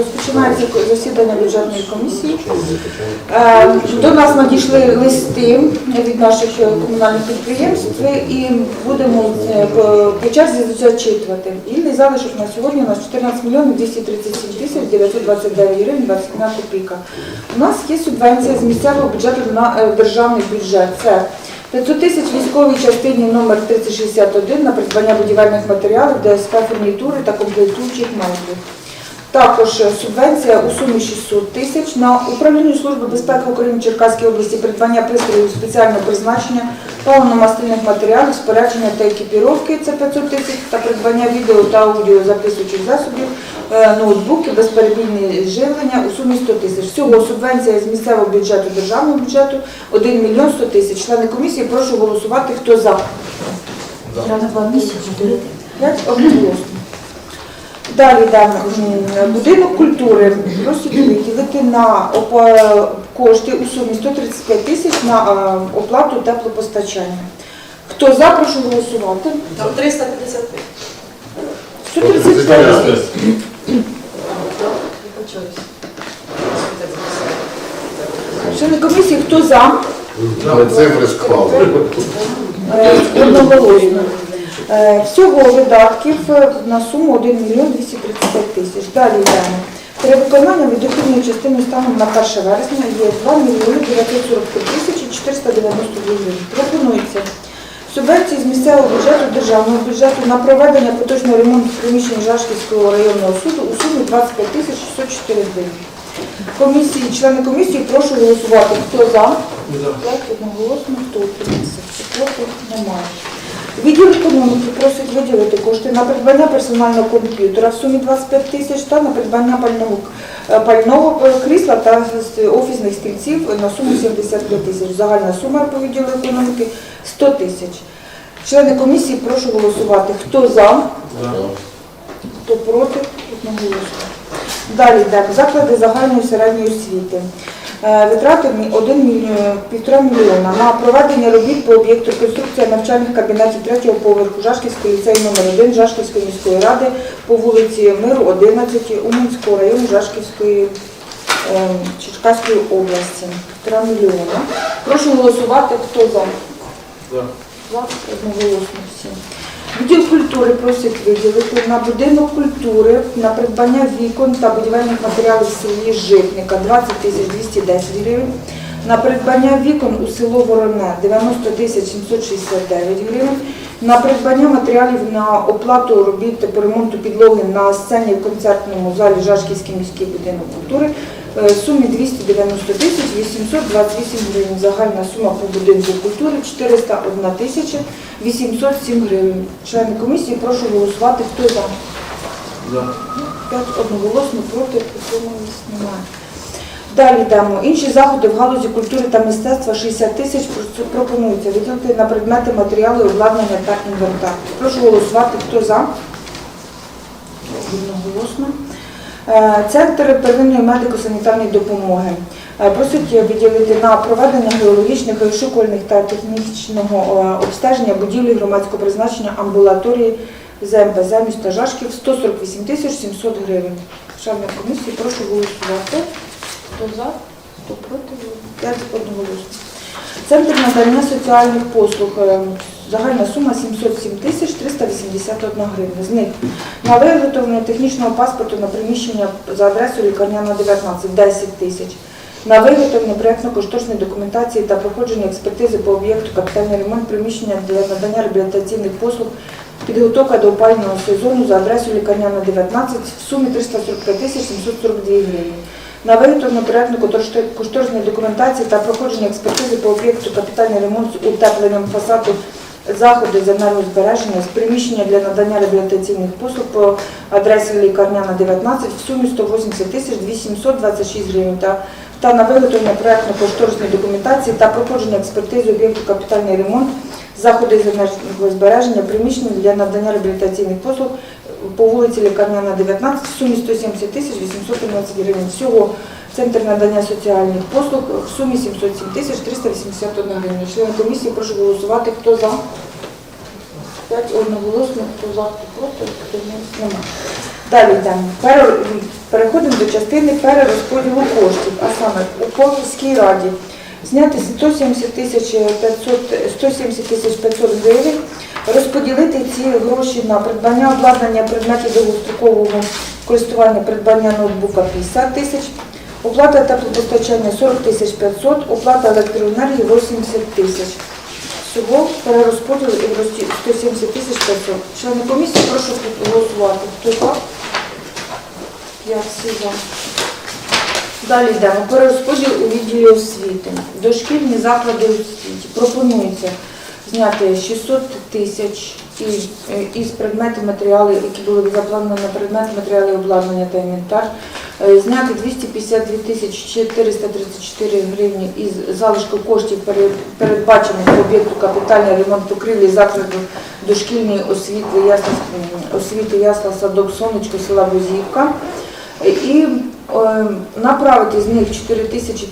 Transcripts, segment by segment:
Розпочинається засідання бюджетної комісії. Е, До нас надійшли листи від наших комунальних підприємств і будемо е, по черзі зачитувати. Вільний залишок на сьогодні у нас 14 мільйонів 237 тисяч 929 гривень 21 копійка. У нас є субвенція з місцевого бюджету на е, державний бюджет. Це 500 тисяч військовій частині номер 3061 на придбання будівельних матеріалів, ДСП фурнітури та комплектуючих меблів. Також субвенція у сумі 600 тисяч на управління Служби безпеки України в Черкаській області придбання пристроїв спеціального призначення, паливно-мастильних матеріалів, спорядження та екіпіровки це 500 тисяч та придбання відео та аудіо записуючих засобів, е, ноутбуки, безперебійне живлення у сумі 100 тисяч. Всього субвенція з місцевого бюджету, державного бюджету 1 мільйон 100 тисяч. Члени комісії, прошу голосувати, хто за. Треба два місяці. П'ять одноголосно. Далі йдемо. Будинок культури просить виділити на кошти у сумі 135 тисяч на е, оплату теплопостачання. Хто за, прошу голосувати. Там 355. 135 тисяч. Члени комісії, хто за? Цифри склали. Е, Одноголосно. Е, Всього видатків е, на суму 1 мільйон 235 тисяч. Далі йдемо. Перевиконання від дохідної частини станом на 1 вересня є 2 мільйони 943 тисячі 492 гривень. Пропонується субвенції з місцевого бюджету, державного бюджету на проведення поточного ремонту приміщень Жашківського районного суду у сумі 25 тисяч 604 гривень. Комісії, члени комісії, прошу голосувати. Хто за? Одноголосно, хто утримався? Проти немає. Відділ економіки просить виділити кошти на придбання персонального комп'ютера в сумі 25 тисяч та на придбання пального, е, пального е, крісла та офісних стільців на суму 75 тисяч. Загальна сума по відділу економіки 100 тисяч. Члени комісії, прошу голосувати. Хто за? Хто проти? Одноголосно. Далі йдемо. Заклади загальної середньої освіти. Е, Витрати мі- 1 мільйон, 1,5 мільйона на проведення робіт по об'єкту конструкція навчальних кабінетів третього поверху Жашківської ліцею номер 1 Жашківської міської ради по вулиці Миру, 11, Уманського району Жашківської е, Черкаської області. 1,5 мільйона. Прошу голосувати, хто за. За одноголосно всі. Відділ культури просить виділити на будинок культури на придбання вікон та будівельних матеріалів селі Житника 20 тисяч 210 гривень. На придбання вікон у село Вороне 90 тисяч 769 гривень. На придбання матеріалів на оплату робіт по ремонту підлоги на сцені в концертному залі Жашківський міський будинок культури в сумі 290 тисяч 828 гривень. Загальна сума по будинку культури 401 тисяча 807 гривень. Члени комісії, прошу голосувати. Хто за? П'ять одноголосно проти утримались немає. Далі йдемо. Інші заходи в галузі культури та мистецтва 60 тисяч пропонується виділити на предмети, матеріали, обладнання та інвентар. Прошу голосувати. Хто за? Одноголосно. Е, Центр первинної медико-санітарної допомоги. Е, Просить виділити на проведення геологічних, розшукувальних та технічного е, обстеження будівлі громадського призначення амбулаторії ЗМПЗ міста Жашків 148 тисяч 700 гривень. Шановні комісії, прошу голосувати. Хто за, хто проти? П'ять одноголосно. Центр надання соціальних послуг. Загальна сума 707 тисяч 381 гривня. З них на виготовлення технічного паспорту на приміщення за адресою лікарняна 19 10 тисяч. На виготовлення проєктно-кошторисної документації та проходження експертизи по об'єкту капітальний ремонт приміщення для надання реабілітаційних послуг, підготовка до опального сезону за адресою лікарняна 19 в сумі 345 тисяч 742 гривні. На виготовлення проєктно-кошторисної документації та проходження експертизи по об'єкту капітальний ремонт з утепленням фасаду заходи з енергозбереження з приміщення для надання реабілітаційних послуг по адресі лікарняна 19 в сумі 180 тисяч 826 гривень та, та на виготовлення проєктно-кошторисної документації та проходження експертизи об'єкту капітальний ремонт. Заходи з енергозбереження приміщення для надання реабілітаційних послуг по вулиці Лікарняна 19 в сумі 170 тисяч 813 гривень. Всього Центр надання соціальних послуг в сумі 707 тисяч 381 гривень. Члени комісії, прошу голосувати. Хто за? П'ять одноголосно, хто за, хто проти, хто не- немає. Далі йдемо. Переходимо до частини перерозподілу коштів, а саме у Поліській раді зняти 170 тисяч 500, 170 тисяч 500 гривень, розподілити ці гроші на придбання обладнання предметів довгострокового користування, придбання ноутбука 50 тисяч, оплата теплопостачання 40 тисяч 500, оплата електроенергії 80 тисяч. Всього перерозподіл і 170 тисяч 500. Члени комісії, прошу голосувати. Хто за? Я всі. Далі йдемо. Перерозподіл у відділі освіти. Дошкільні заклади освіти. Пропонується зняти 600 тисяч із, е, із предметів матеріали, які були заплановані на предмети матеріали обладнання та інвентар. Е, Зняти 252 тисячі 434 гривні із залишку коштів, передбачених по об'єкту капітальний ремонт покрівлі закладу дошкільної освіти, ясла, освіти ясла садок сонечко села Бузівка. І е, направити з них 4 тисячі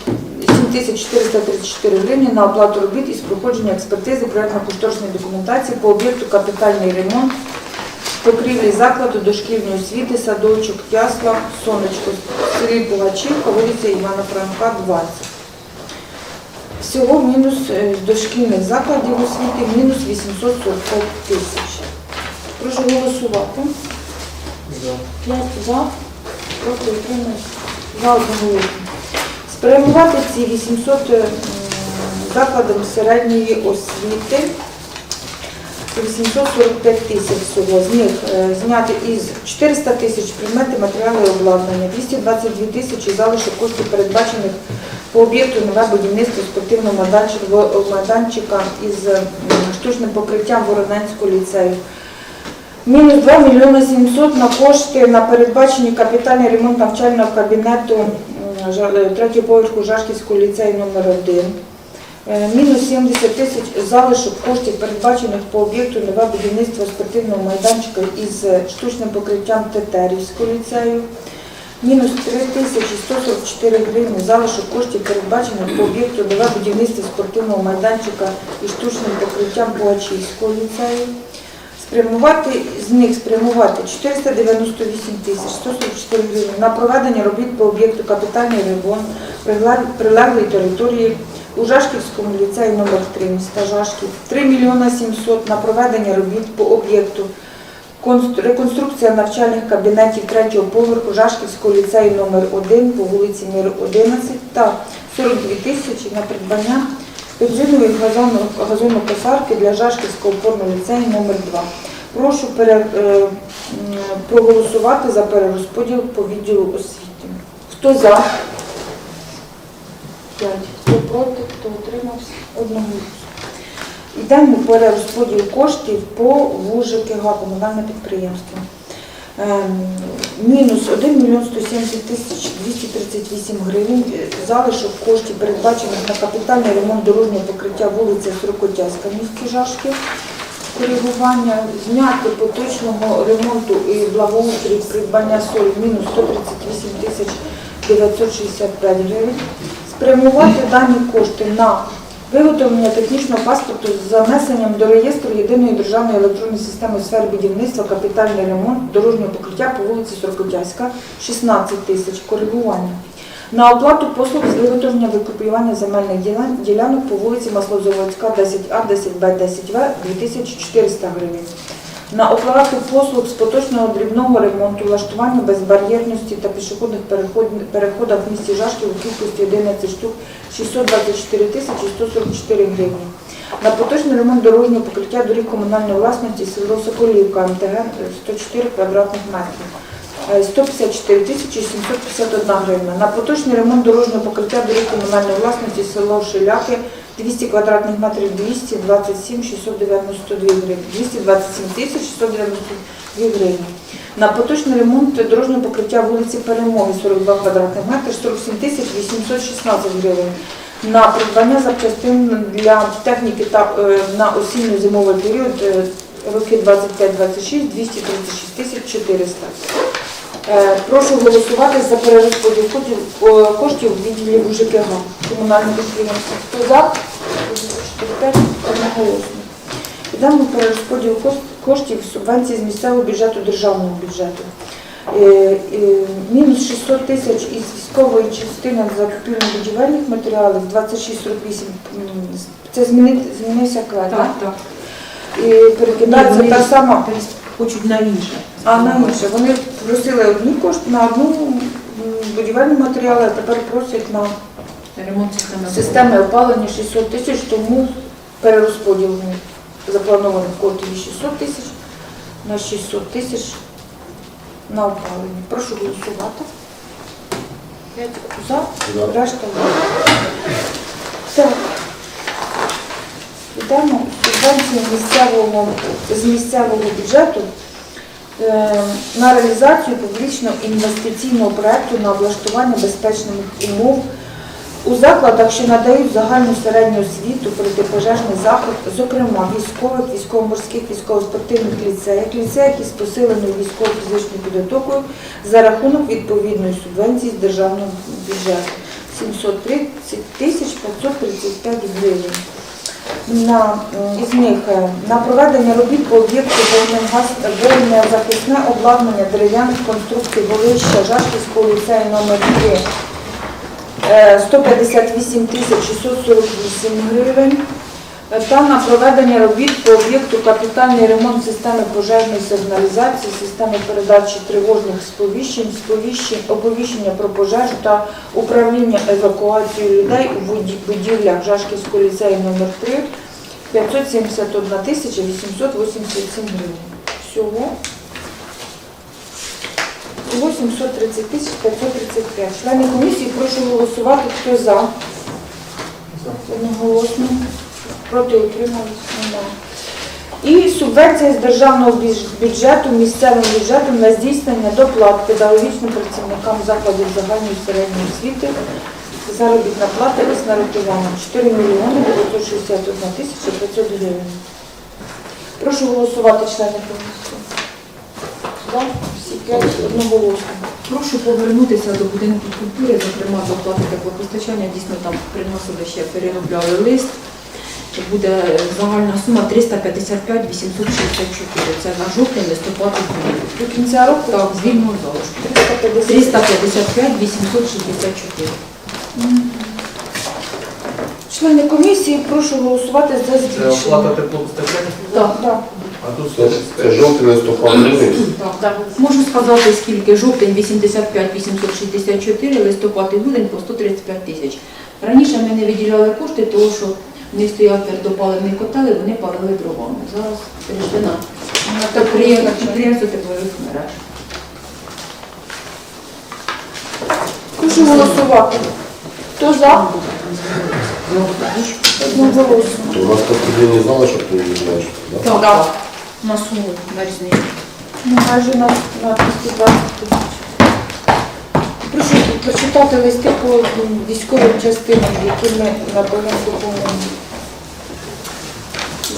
7434 гривні на оплату робіт із проходження експертизи проєктно-кошторисної документації по об'єкту капітальний ремонт покрівлі закладу дошкільної освіти, садочок, ясла, сонечко, селі Пугачівка, вулиця Івана Франка, 20. Всього мінус е, дошкільних закладів освіти мінус 845 тисяч. Прошу голосувати. П'ять за, проти утримались. За одноголосно. Спрямувати ці 800 м, закладам середньої освіти 845 тисяч всього. З них е, зняти із 400 тисяч предмети, матеріали і обладнання, 222 тисячі залишок коштів передбачених по об'єкту нове будівництво спортивного майданчика із штучним покриттям Вороненського ліцею. Мінус 2 мільйони 700 на кошти на передбачені капітальний ремонт навчального кабінету е, третього поверху Жашківського ліцею номер 1 Е, Мінус 70 тисяч залишок коштів, передбачених по об'єкту нове будівництво спортивного майданчика із е, штучним покриттям Тетерівського ліцею. Мінус 3 тисячі 144 гривні залишок коштів, передбачених по об'єкту нове будівництво спортивного майданчика із штучним покриттям Буачівського ліцею. Спрямувати з них спрямувати 498 тисяч 144 гривень на проведення робіт по об'єкту капітальний ремонт прилеглої території у Жашківському ліцеї номер 3 міста Жашків, 3 мільйона 700 на проведення робіт по об'єкту реконструкція навчальних кабінетів третього поверху Жашківського ліцею номер 1 по вулиці Мир 11 та 42 тисячі на придбання газону- газонокосарки для Жашківського опорного ліцею номер 2 Прошу пере- е, проголосувати за перерозподіл по відділу освіти. Хто за? П'ять. Хто проти, хто утримався? Одного. Йдемо перерозподіл коштів по ВУЖКГ, комунальне підприємство. Ем, Мінус 1 мільйон 170 тисяч 238 гривень. Залишок коштів, передбачених на капітальний ремонт дорожнього покриття вулиця Сорокотязька в місті Жашків. Коригування зняти поточного ремонту і благоустрій придбання солі мінус 138 тисяч 965 гривень. Спрямувати дані кошти на виготовлення технічного паспорту з занесенням до реєстру єдиної державної електронної системи у сфері будівництва, капітальний ремонт дорожнього покриття по вулиці Сорокотязька 16 тисяч коригування. На оплату послуг з виготовлення викопіювання земельних ділянок по вулиці Маслозаводська 10А, 10Б, 10В 2400 гривень. На оплату послуг з поточного дрібного ремонту, влаштування безбар'єрності та пішохідних переход- переходах в місті Жашків у кількості 11 штук 624 тисячі 144 гривні. На поточний ремонт дорожнього покриття доріг комунальної власності село Соколівка МТГ 104 квадратних метрів. Е, 154 тисячі 751 гривня. На поточний ремонт дорожнього покриття доріг комунальної власності село Шиляки 200 квадратних метрів 227 692 гривні. 227 тисяч 692 гривні. На поточний ремонт дорожнього покриття вулиці Перемоги 42 квадратних метри 47 тисяч 816 гривень. На придбання запчастин для техніки та е, на осінньо-зимовий період е, роки 25-26 236 тисяч 400. Е, Прошу голосувати за перерозподіл коштів- о, коштів в відділі УЖКГ комунального підприємства. Хто за? 4-5 одноголосно. Йдемо перерозподіл коштів субвенцій з місцевого бюджету державного бюджету. Е, е, Мінус мінус 600 тисяч із військової частини на закупівлю будівельних матеріалів 2648. Це змінився клад, так? Так, так. І перекидається та сама. Хочуть на інше. А на інше. Вони просили одні кошти на одну будівельні матеріали, а тепер просять на Ремонт системи. системи опалення 600 тисяч, тому перерозподіл запланованих коштів 600 тисяч на 600 тисяч на опалення. Прошу голосувати. П'ять за, За. решта. Так. Йдемо субвенції місцевого, з місцевого бюджету е, на реалізацію публічного інвестиційного проекту на облаштування безпечних умов у закладах, що надають загальну середню освіту, протипожежний захист, зокрема військових, військово-морських, військово-спортивних ліцеях, ліцеях із посиленою військово-фізичною підготовкою за рахунок відповідної субвенції з державного бюджету 730 тисяч 535 гривень. На, із них е, на проведення робіт по об'єкту вогнегаз- захисне обладнання дерев'яних конструкцій Голища Жашківського ліцею номер 3 е, 158 648 гривень. Та на проведення робіт по об'єкту капітальний ремонт системи пожежної сигналізації, системи передачі тривожних сповіщень, сповіщень, оповіщення про пожежу та управління евакуацією людей у будівлях Жашківського ліцею номер 3 571 887 гривень. Всього Всього 730 тисяч 535. Члени комісії, прошу голосувати, хто за. Одноголосно. Проти утримались немає. І субвенція з державного бюджету місцевим бюджетом на здійснення доплат педагогічним працівникам закладів загальної середньої освіти. Заробітна плата із нарахуванням 4 мільйони 961 тисяча 500 гривень. Прошу голосувати, члени комісії. Всі п'ять одноголосно. Прошу повернутися до будинку культури, зокрема до оплати теплопостачання. Дійсно там приносили ще переробляли лист. Буде загальна сума 355 864. Це на жовтень, листопад і грудень. До кінця року Так, з вільного залишку. 350. 355 864. Члени комісії, прошу голосувати за Це збільшення. оплата теплопостачання, Так, Так. а тут Це, це жовтий листопад грудень. так. Можу сказати, скільки жовтень 85 864, листопад і грудень по 135 тисяч. Раніше ми не виділяли кошти, тому що в них стояв твердопаливний котел, і вони палили дровами. Зараз перейшли на підприємство теплових мереж. Прошу голосувати. Хто за? Одноголосно. У нас по тоді не знали, що ти не знаєш. Да? Так, так. На суму на. Ну, майже на, на 220 тисяч. Прошу прочитати листи по військовим частинам, які ми надаємо допомогу.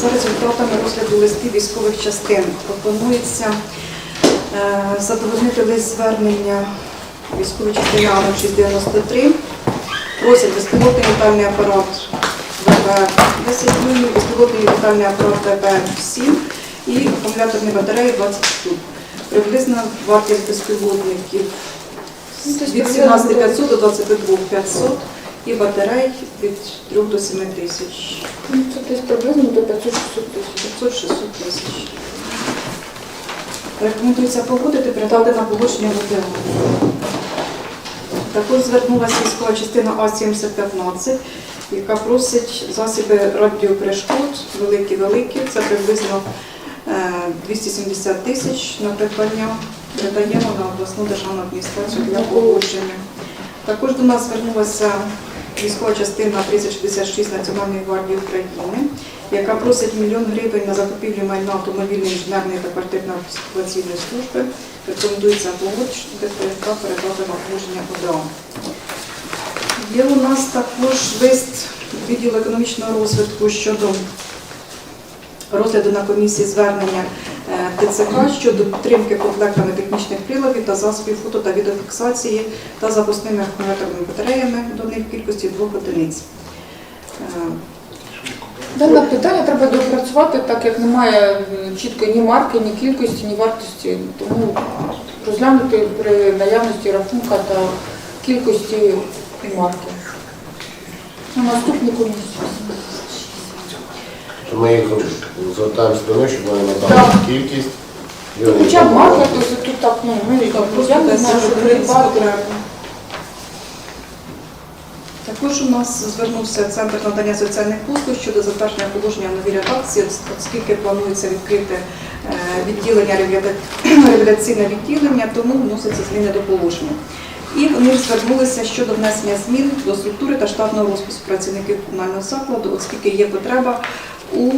За результатами розгляду листів військових частин пропонується е, задовольнити лист звернення військової частини А0693. Просять безпілотний літальний апарат ВП-10 мм, безпілотний літальний апарат ВП-7 і акумуляторні батареї 20 штук. Приблизна вартість безпілотників від 17 500 до 22 500 і батарей від 3 до 7 тисяч. Ну, Це десь приблизно до 500-600 тисяч. 500-600 тисяч. Рекомендується погодити, передати на погодження ВТО. Також звернулася військова частина А-7015, яка просить засоби радіоперешкод, великі-великі, це приблизно е, 270 тисяч на придбання. Передаємо на обласну державну адміністрацію для погодження. Також до нас звернулася військова частина 3066 Національної гвардії України, яка просить мільйон гривень на закупівлю майна автомобільної інженерної та квартирно-експлуатаційної служби. Рекомендується погоджувати передати на погодження ОДА. Є у нас також лист відділу економічного розвитку щодо розгляду на комісії звернення ТЦК щодо підтримки комплектами технічних приладів та засобів фото та відеофіксації та запасними акумуляторними батареями до них в кількості двох одиниць. Е, Дане питання треба допрацювати, так як немає чіткої ні марки, ні кількості, ні вартості. Тому розглянути при наявності рахунка та кількості марки. На наступну комісію. Що ми їх звертаємося до них, щоб вони надали Так. кількість. і вони Хоча б були. то тут так, ну, ми Просто я не знаю, що придбати. Також у нас звернувся Центр надання соціальних послуг щодо затвердження положення в новій редакції, оскільки планується відкрити е, відділення реабіліта- реабілітаційне відділення, тому вносяться зміни до положення. І вони звернулися щодо внесення змін до структури та штатного розпису працівників комунального закладу, оскільки є потреба у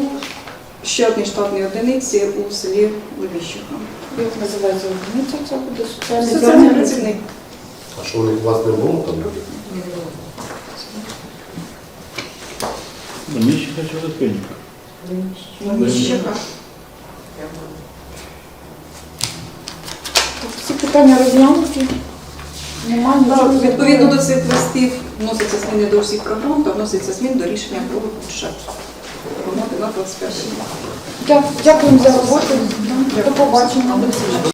ще одній штатній одиниці у селі Левіщуха. Як називається одиниця, це буде соціальний Соціальний працівник. А що у них вас не було там? Доміщика чи Литвинівка? Левіщуха. Всі питання розглянуті. Немає нічого. Відповідно до цих листів вносяться зміни до всіх програм та вносяться зміни до рішення про бюджет громади на 21 рік. За роботу. До побачення.